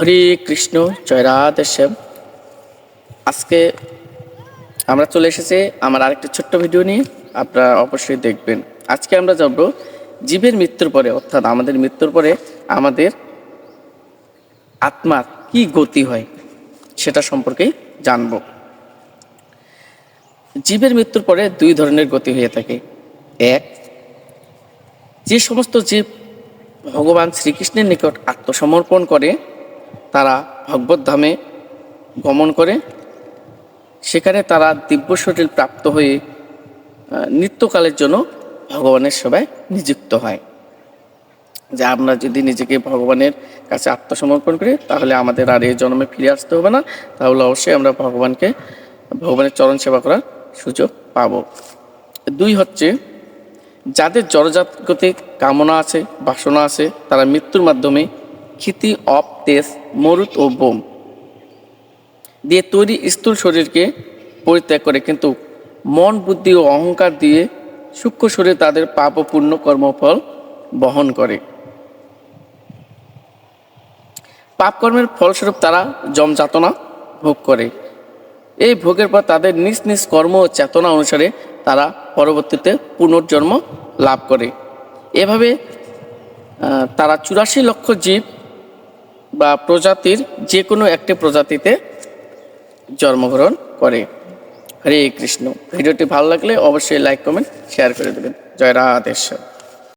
হরে কৃষ্ণ, জয় রাধেশ্যাম আজকে আমরা চলে এসেছি আমার আরেকটা ছোট্ট ভিডিও নিয়ে, আপনারা অবশ্যই দেখবেন। আজকে আমরা জানব জীবের মৃত্যুর পরে, অর্থাৎ আমাদের মৃত্যুর পরে আমাদের আত্মার কি গতি হয়, সেটা সম্পর্কে জানব। জীবের মৃত্যুর পরে দুই ধরনের গতি হয়ে থাকে। এক, যে সমস্ত জীব ভগবান শ্রীকৃষ্ণের নিকট আত্মসমর্পণ করে তারা ভগবত ধামে গমন করে। সেখানে তারা দিব্য শরীর প্রাপ্ত হয়ে নিত্যকালের জন্য ভগবানের সেবায় নিযুক্ত হয়। যে আমরা যদি নিজেকে ভগবানের কাছে আত্মসমর্পণ করি, তাহলে আমাদের আর এই জন্মে ফিরে আসতে হবে না। তাহলে অবশ্যই আমরা ভগবানকে, ভগবানের চরণ সেবা করার সুযোগ পাব। দুই হচ্ছে, যাদের জড়জাতগতিক কামনা আছে, বাসনা আছে, তারা মৃত্যুর মাধ্যমে ক্ষিতি অপ তেজ, মরুত ও বোম দিয়ে তৈরি স্থূল শরীরকে পরিত্যাগ করে। কিন্তু মন, বুদ্ধি ও অহংকার দিয়ে সূক্ষ্ম শরীর তাদের পাপ ও পুণ্য কর্মফল বহন করে। পাপকর্মের ফলস্বরূপ তারা জমযাতনা ভোগ করে। এই ভোগের পর তাদের নিজ নিজ কর্ম ও চেতনা অনুসারে তারা পরবর্তীতে পুনর্জন্ম লাভ করে। এভাবে তারা চুরাশি লক্ষ জীব বা প্রজাতির যে কোনো একটি প্রজাতিতে জন্মগ্রহণ করে। হরে কৃষ্ণ। ভিডিওটি ভালো লাগলে অবশ্যই লাইক, কমেন্ট, শেয়ার করে দেবেন। জয় রাধেশ্বর